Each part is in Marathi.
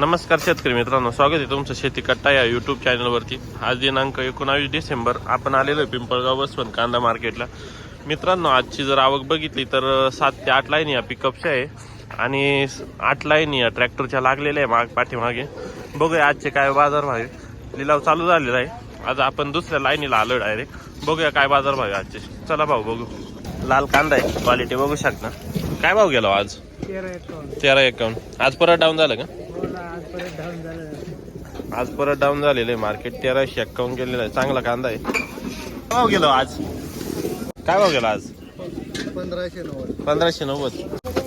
नमस्कार शेतकरी मित्रांनो स्वागत आहे तुमचं शेती कट्टा या युट्यूब चॅनलवरती आज दिनांक एकोणावीस डिसेंबर आपण आलेलो आहे पिंपळगाव बसवंत कांदा मार्केटला. मित्रांनो आजची जर आवक बघितली तर सात ते आठ लाईन या पिकअपच्या आहे आणि आठ लाईन या ट्रॅक्टरच्या लागलेल्या आहे माग पाठीमागे. बघूया आजचे काय बाजार भाव आहे. लिलाव चालू झालेला आहे. आज आपण दुसऱ्या लाईनीला आलो डायरेक्ट बघूया काय बाजार भाव आहे आजचे. चला भाऊ बघू. लाल कांदा आहे. क्वालिटी बघू शकता. काय भाव गेला आज? तेरा एकावन्न. आज परत डाऊन झालं का हो ना आजपर्यंत धावून झालं आज परत डाऊन झालेलं आहे मार्केट तेराशे एक्कावन्न गेलेलं आहे. चांगला कांदा आहे. काय भाव गेलो आज? काय भाव गेला आज? पंधराशे नव्वद. पंधराशे नव्वद.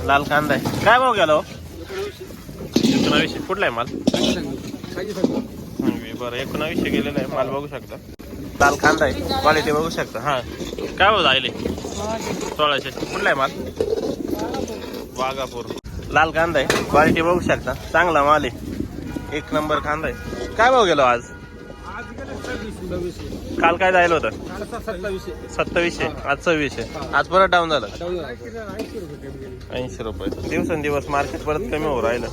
लाल कांदा आहे. काय भाव गेलो एकोणावीसशे. कुठला आहे माल? हं, बरं एकोणावीसशे गेलेला आहे. माल बघू शकता. लाल कांदा आहे. क्वालिटी बघू शकता. हा. काय भाव जायले सोळाशे. कुठला आहे माल? वाघापूर. लाल कांदा आहे. क्वालिटी बघू शकता. चांगला माल आहे. एक नंबर कांदा आहे. काय भाव गेलो आज? काल काय जायला होतं? सत्तावीसशे आज सव्वीसशे आज परत डाऊन झालं. ऐंशी रुपये दिवसेंदिवस मार्केट परत कमी होऊ राहिलं.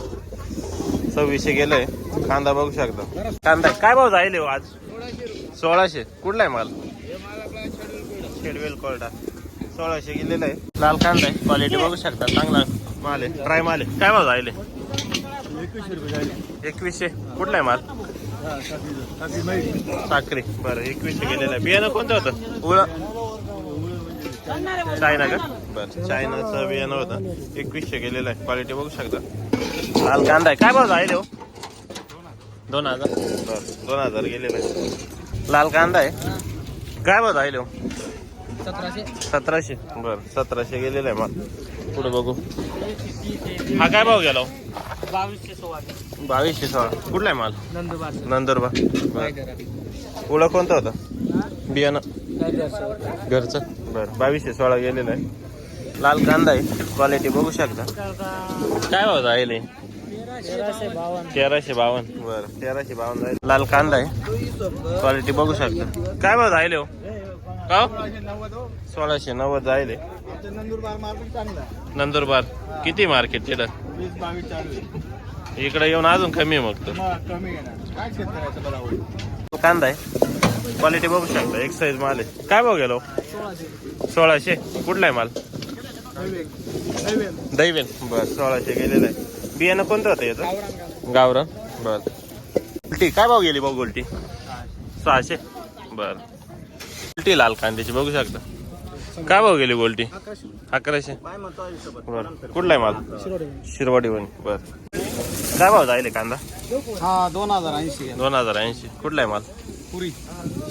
सव्वीसशे गेलंय. कांदा बघू शकता. कांदा काय भाव जाईल हो आज? सोळाशे. कुठला आहे माल? शेडवेल कोरडा. सोळाशे गेलेला आहे. लाल कांदा आहे. क्वालिटी बघू शकता. चांगला माल आहे. ट्राय माल आहे. काय भाव जाईल एकवीसशे. कुठला आहे माल? साखरी. बरं एकवीसशे गेलेला आहे. बियाणं कोणतं होतं? उळ चायना का बरं चायनाचं बियाणं होतं. एकवीसशे गेलेलं आहे. क्वालिटी बघू शकता. लाल कांदा आहे. काय भाव जाईल हो? दोन हजार. बरं दोन हजार गेलेलं आहे. लाल कांदा आहे. काय भाव जाईल हो? सतराशे. सतराशे. बरं सतराशे गेलेलं आहे माल. पुढे बघू. हा काय भाव गेला हो? बावीसशे सोळा. बावीसशे सोळा. कुठला आहे माल? नंदुरबार. नंदुरबार. पुढं कोणतं होतं? बियाणं. घरचं? बरं. बावीसशे सोळा गेलेलं आहे. लाल कांदा आहे. क्वालिटी बघू शकता. काय भाव जाईल हे? तेराशे बावन्न. तेराशे बावन्न. बरं. तेराशे बावन्न जाईल लाल कांदा आहे. क्वालिटी बघू शकता. काय भाव जाईल हो? का हो? सोळाशे नव्वद जाईल हे. नंदुरबार मार्केट चांगला नंदुरबार. किती मार्केट तिथं? वीस बावीस चालू आहे इकडे येऊन अजून कमी आहे मग तर. मग कमी आहे ना. काय शेतकऱ्याचं बरोबर कांदा आहे. क्वालिटी बघू शकता. एक साईज माल आहे. काय भाव गेलो? सोळाशे. कुठला आहे माल? दैवेन बर सोळाशे गेलेलं आहे. बियाणं कोणतं होतं याचं? गावरान गावरान. बर. गोल्टी काय भाव गेली भाऊ गोल्टी? सहाशे. बर. गोल्टी लाल कांद्याची बघू शकता. काय भाव गेली गोल्टी? अकराशे. बर. कुठला आहे माल? शिरवाडी बन बर. काय भाव जायले कांदा? हा दोन हजार ऐंशी दोन हजार ऐंशी. कुठला आहे माल? पुरी.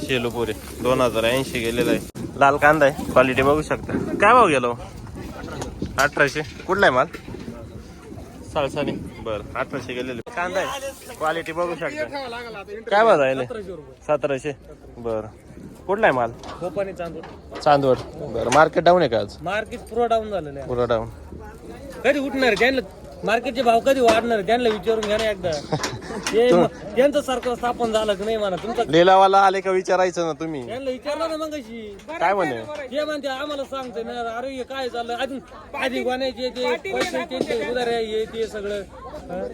शेलूपुरे. दोन हजार ऐंशी गेलेला आहे. लाल कांदा आहे. क्वालिटी बघू शकता. काय भाव गेलो? अठराशे. कुठला आहे माल? साळसाने बर. अठराशे गेलेले. कांदा आहे. क्वालिटी बघू शकता. काय भाव जायले? सतराशे. बर. कुठला आहे माल? गोपानी चांदूर चांदवड. बरं मार्केट डाऊन आहे का आज? मार्केट पुरा डाऊन झालेलं पुरा डाऊन आहे कधी उठणार त्यांना मार्केटचे भाव कधी वाढणार त्यांना विचारून घ्या ना एकदा. ते म- त्यांचं सारखं स्थापन झालं की नाही म्हणा तुमचं लिलावाला आले का विचारायचं ना तुम्ही? त्यांना विचारलं ना मग अशी काय म्हणे? ते म्हणते आम्हाला सांगते ना अरे हे काय चाललं अजून आधी गोण्याचे ते पैसे त्यांचे उदार हे ते सगळं. हं?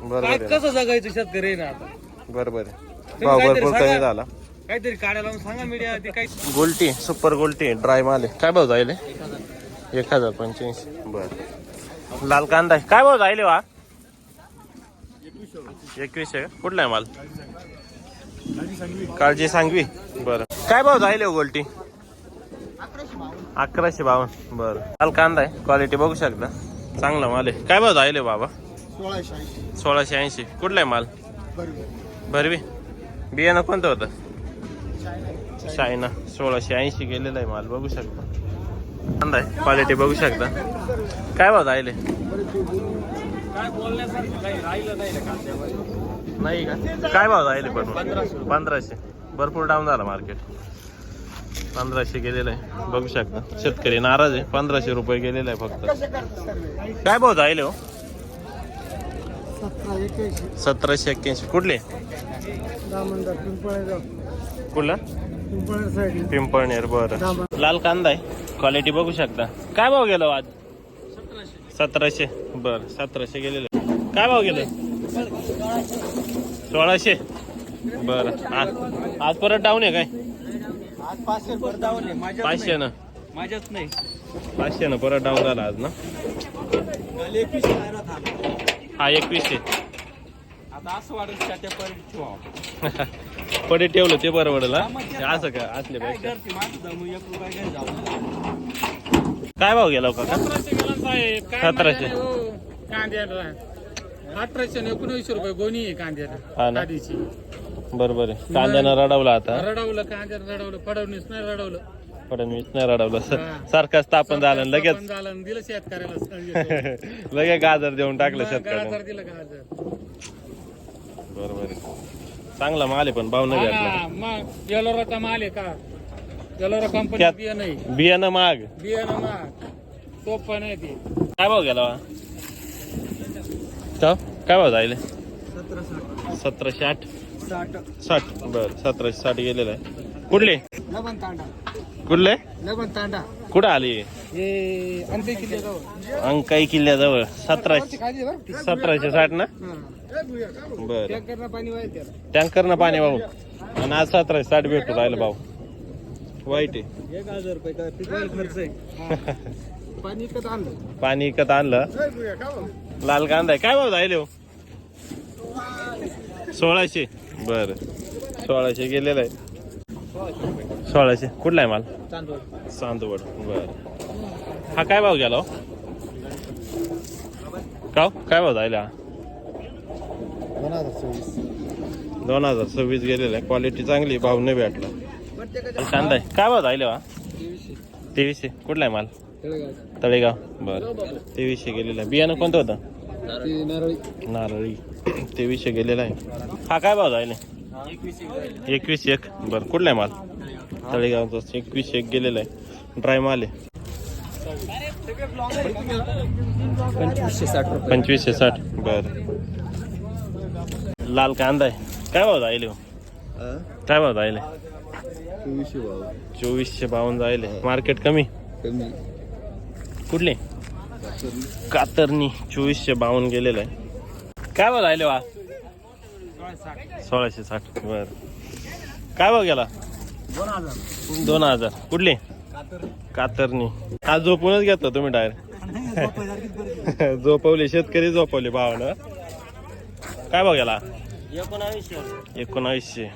बरोबर काय आहे कसं जगायचं शेतकरी ना आता? बरोबर आहे भाव काहीतरी भरपूर कमी सांगा. झाला. काहीतरी काढा लावून सांगा मीडिया ते काही. गोल्टी सुपर गोल्टी ड्राय माल आहे. काय भाव जायले? एक हजार पंच्याऐंशी बर. लाल कांदा आहे. काय भाव जायले वा? एकवीसशे का? कुठला आहे माल? काळजी सांगवी. बरं. काय भाव जायले हो गोल्टी? अकराशे बावन्न बरं. लाल कांदा आहे. क्वालिटी बघू शकता. चांगला माल आहे. काय भाव जायले बाबा? सोळाशे ऐंशी. सोळाशे ऐंशी. कुठला आहे माल? भरवी. बियाणं कोणतं होतं? चायना सोळाशे ऐंशी गेलेला आहे माल बघू शकता. कांदा आहे क्वालिटी बघू शकता. काय भाव राहिलं? नाही का? काय भाव जायले पण? पंधराशे. भरपूर डाऊन झाला मार्केट पंधराशे गेलेलं आहे बघू शकता. शेतकरी नाराज आहे पंधराशे रुपये गेलेलं आहे फक्त. काय भाव जायले हो? सतराशे एक्क्याऐंशी. कुठले? कुठला? पिंपळनेर बरं. लाल कांदा आहे. क्वालिटी बघू शकता. काय भाव गेलो आज? सतराशे. बर सतराशे गेलेले. काय भाव गेलं? सोळाशे. बरं. आज आज परत डाऊन आहे काय? आज पाचशे ना माझ्याच नाही. पाचशे ना. परत डाऊन झाला आज ना? हा एकवीसशे. आता असं वाटत पडे ठेवलं ते हा असं का? काही जाऊ. काय भाव गेला हो काका सतराशे गेला साहेब. काय सतराशे. मजा नाही हो कांद्याला अठराशे आणि एकोणीसशे रुपये गोणी आहे हा कांद्याला ना. आधीची. बरोबर आहे. कांद्यानं रडवला आता. रडवलं कांद्याला रडवलं. फडवणीस नाही रडवलं. फडणवीस नाही रडवलं. हा. सारखं स्थापन झालं आणि लगेच. पण झालं आणि दिलं शेतकऱ्याला. लगेच गाजर देऊन टाकलं मग शेतकऱ्याला गाजर दिलं गाजर. बरोबर आहे. चांगला माल आहे पण भाव नाही मग येलोराचा माल आहे का? येलोरा कंपनी त्यात- बिया नाही. बियाणं माग बियाणं माग सोपं नाही ते. काय भाव गेला का? काय भाव जायले? सतराशे आठ. साठ. साठ बर सतराशे साठ गेलेलं आहे. कुठले? लबन तांडा कुठले? लबन तांडा कुठं आली? हे अंते किल्ले जाऊ अंकाई किल्ल्याजवळ. सतराशे. खाली बरं? सतराशे साठ ना? बर. टँकरनं पाणी वाहून. आणि आज सतराशे साठ भेटू राहिलं भाऊ. वाईट आहे. एक हजार रुपये काय पिकाला खर्च आहे. पाणी इकत आणलं. पाणी विकत आणलं. लाल कांदा आहे. काय भाव जायले हो? सोळाशे. बर. सोळाशे गेलेलं आहे. सोळाशे. कुठला आहे माल? तांदूळ चांदवड. बर. हा काय भाव गेला हो? का हो? काय भाव जायला हा दोन हजार चोवीस दोन हजार सव्वीस गेलेला आहे क्वालिटी चांगली भाव नाही भेटला. कांदा आहे. काय भाव जायले वा तेवीसशे कुठला आहे माल? तळेगाव. बर. तेवीसशे गेलेला. आहे बियाणं कोणतं होतं? नारळी. नारळी तेवीसशे गेलेला आहे. हा काय भाव जायले एकवीस एक. बर. कुठला आहे माल? तळेगावचा. एकवीस एक गेलेला आहे. ड्राय माल आहे. पंचवीसशे साठ पंचवीसशे साठ. बर. लाल कांदा आहे. काय भाव जायले हो? काय भाव जायले? चोवीसशे भाव. चोवीसशे बावन्न जायले. मार्केट कमी? कमी. कुठले? कातरनी चोवीसशे बावन्न गेलेलं आहे. काय भाव जायले वा सोळाशे साठ. बर. काय भाव गेला? दोन हजार. दोन हजार कुठले? कातरनी हा झोपूनच घेतला तुम्ही डायरेक्ट झोपवले. शेतकरी झोपवले भावानं. काय भाव गेला? एकोणावीसशे. एकोणावीसशे.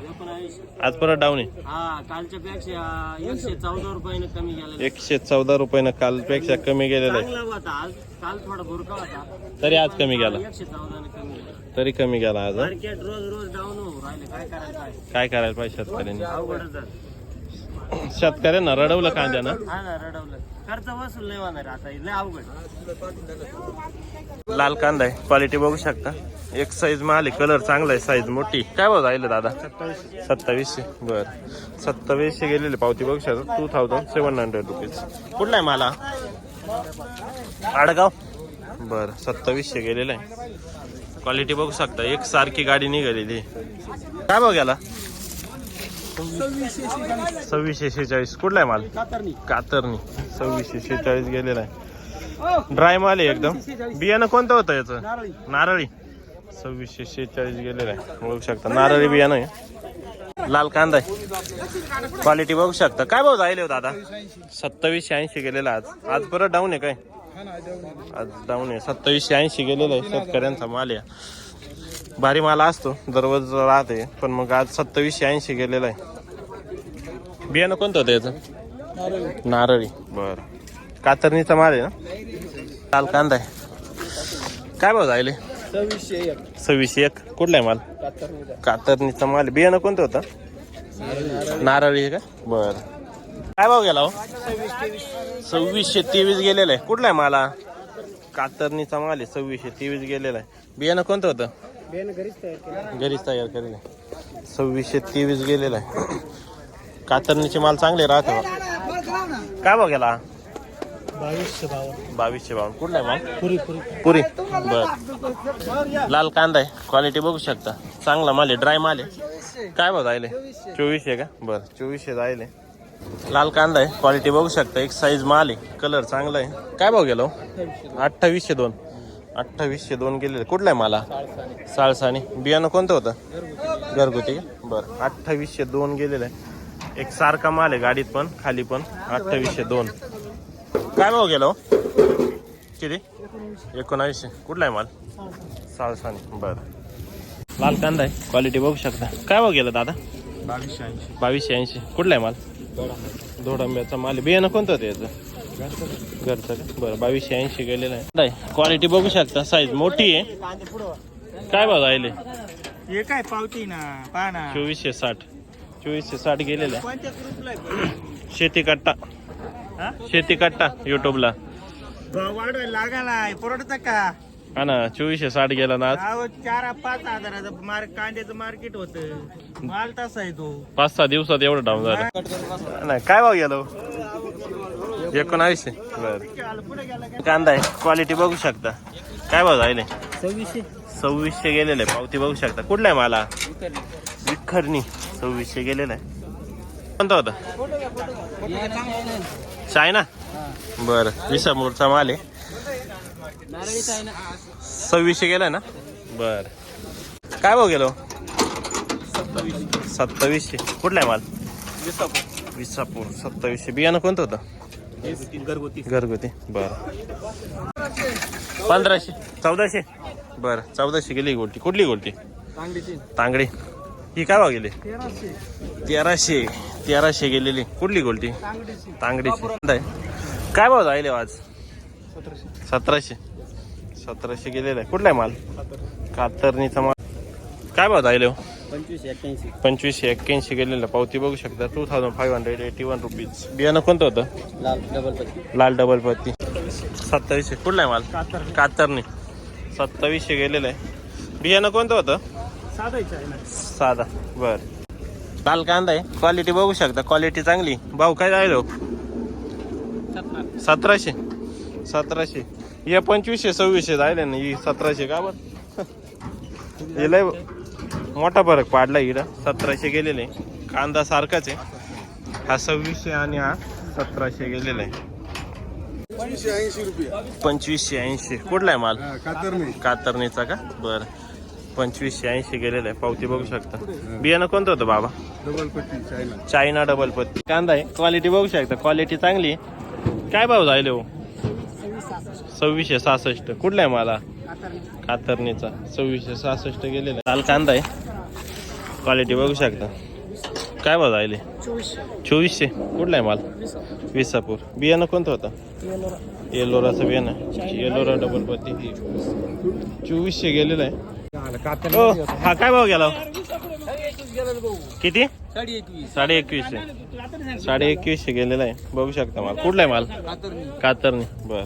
आज परत डाऊन आहे. हा कालच्या पेक्षा एकशे चौदा रुपयाने कमी गेला एकशे चौदा रुपयानं कालपेक्षा कमी गेलेलं आहे. चांगला होता आज. काल थोडा होता. तरी आज कमी गेला. एकशे चौदाने कमी गेला. तरी कमी गेला आज हं? मार्केट रोज रोज डाऊन होऊ राहिले. काय करायला पाहिजे शेतकऱ्यांनी? अवघडच झालं. शेतकऱ्यांना रडवलं कांद्यानं हा ना रडवलं. खर्च वसूल नाही होणार आता. लय अवघड लाल कांदा आहे. क्वालिटी बघू शकता. एक साईज माल आहे. कलर चांगला आहे. साईज मोठी. काय भाव राहिलं दादा? सत्तावीसशे बर. सत्तावीसशे गेलेले पावती बघू शकता. Two thousand seven hundred rupees कुठला आहे मला आडगाव? बर. सत्तावीसशे गेलेलं आहे. क्वालिटी बघू शकता. एक सारखी गाडी निघालेली काय भाव गेला? सव्वीसशे शेहेचाळीस. कुठला आहे माल? कातरणी. कातरनी सव्वीसशे शेहेचाळीस गेलेला आहे. ड्राय माल आहे एकदम. बियाणं कोणतं होतं याचं? नारळी. सव्वीसशे शेहेचाळीस गेलेलं आहे. बघू शकता. नारळी बियाणं आहे. लाल कांदा आहे. क्वालिटी बघू शकता. काय भाव जायले हो दादा? सत्तावीसशे ऐंशी गेलेला आज. आज परत डाऊन आहे काय? आज डाऊन आहे. सत्तावीसशे ऐंशी गेलेलं आहे. शेतकऱ्यांचा माल आहे. भारी माल असतो. दररोज राहते. पण मग आज सत्तावीसशे ऐंशी गेलेलं आहे. बियाणं कोणतं होतं याचं? नारळी. बर. कातरणीचा माल आहे ना? लाल कांदा आहे. काय भाव जायले सव्वीसशे एक. सव्वीसशे एक कुठला आहे माल? कातरणीचा माल बियाणं कोणतं होतं? नारळी आहे का? बर. काय भाव गेला हो? सव्वीसशे तेवीस गेलेला आहे. कुठला आहे माला कातरणीचा माल आहे. सव्वीसशे तेवीस गेलेला आहे. बियाणं कोणतं होतं? बेन घरीच तयार केलेलं आहे. सव्वीसशे तेवीस गेलेला आहे. कातरणीचे माल चांगले राहते काय भाव गेला बावीसशे बावन्न. बावीसशे बावन्न. कुठला आहे माल पुरी पुरी. पुरी. बर. लाल कांदा आहे. क्वालिटी बघू शकता. चांगला माल आहे ड्राय माल आहे. काय भाव जायले चोवीसशे का? बर चोवीसशे जायले लाल कांदा आहे. क्वालिटी बघू शकता. एक साईज माल आहे. कलर चांगला आहे. काय भाव गेलो? अठ्ठावीसशे दोन. अठ्ठावीसशे दोन गेलेले. कुठला आहे मला? साळसाने बियाणं कोणतं होतं? घरगुती. का? बरं. अठ्ठावीसशे दोन गेलेलं. आहे एक सारखा माल आहे गाडीत पण खाली पण. अठ्ठावीसशे दोन. काय भाव गेला हो? किती? एकोणावीसशे कुठला आहे माल? साळसाने बरं. लाल कांदा आहे. क्वालिटी बघू शकता. काय भाव गेला दादा? बावीसशे ऐंशी. बावीसशे ऐंशी. कुठला आहे माल? धोडंब्याचा माल. बियाणं कोणतं होतं याचं? घरचं का? बरं बावीसशे ऐंशी गेलेलं आहे. क्वालिटी बघू शकता. साईज मोठी आहे. काय भाव राहिले? हे काय पावती ना? पहा ना. चोवीसशे साठ. चोवीसशे साठ गेलेलं आहे? शेती कट्टा. शेती कट्टा युट्यूबला वाढवायला परवडत का? हा ना चोवीसशे साठ गेला ना आज. अहो चार पाच हजाराचं मार्क कांद्याचं मार्केट होत. माल तसा आहे तो. पाच सहा दिवसात एवढं डाऊन झालं. नाही काय भाव गेलो? एकोणावीसशे. बरं. पुढे गेला कांदा आहे. क्वालिटी बघू शकता. काय भाव राहिले सव्वीसशे. सव्वीसशे गेलेलं. आहे पावती बघू शकता. कुठला आहे मला विखरणी. सव्वीसशे गेलेलं आहे. कोणता होता? चायना बरं विसामूरचा माल आहे. सव्वीसशे गेलाय ना? बर. काय भाव गेलो? सत्तावीसशे. कुठला आहे माल? विसापूर. सत्तावीसशे. बियाणं कोणतं होतं? घरगुती. घरगुती बरं. पंधराशे. चौदाशे? बरं चौदाशे गेली गोल्टी. कुठली गोल्टी? तांगडी. ही काय भाव गेली? तेराशे. तेराशे. गेलेली. कुठली गोल्टी? तांगडीची. काय भाव जाईल आज? सतराशे. सतराशे. सतराशे गेलेला आहे. कुठला आहे माल? कातरणीचा माल. काय भाव जाईल हो? पंचवीस एक्क्याऐंशी. पंचवीसशे एक्क्याऐंशी गेलेलं. पावती बघू शकता. Two thousand five hundred eighty one rupees बियाणं कोणतं होतं? लाल डबल पत्ती. लाल डबल पत्ती. सत्तावीसशे. कुठला आहे माल? कातर कातरणी. सत्तावीसशे गेलेलं आहे. बियाणं कोणतं होतं? साधा. बर. लाल कांदा आहे. क्वालिटी बघू शकता. क्वालिटी चांगली. भाऊ काय राहिलो? सतराशे. सतराशे. या पंचवीसशे सव्वीसशे राहिले ना ही सतराशे का बरं? हे लय मोठा फरक पाडला इकडं. सतराशे गेलेले. कांदा सारखाच आहे. हा सव्वीसशे आणि हा सतराशे गेलेला आहे. पंचवीसशे ऐंशी कुठला आहे माल? कातरणीचा का? बरं. पंचवीसशे ऐंशी गेलेलं आहे पावती बघू शकता. बियाणं कोणतं होतं बाबा? चायना डबल पत्ती. कांदा आहे. क्वालिटी बघू शकता. क्वालिटी चांगली आहे. काय भाव झाले हो? सव्वीसशे सहासष्ट. कुठला आहे मला? कातरणीचा. सव्वीसशे सहासष्ट गेलेला आहे लाल कांदा आहे. क्वालिटी बघू शकता. काय भाव झाले? चोवीसशे. कुठला आहे माल? विसापूर. बियाणं कोणतं होतं? येलोराचं बियाणं येलोरा डबल पत्ती. चोवीसशे गेलेलं आहे. हो हा काय भाव गेला? किती? साडे एकवीस साडे एकवीसशे साडे एकवीसशे गेलेला आहे. बघू शकता माल. कुठला आहे माल? कातरणी. बर.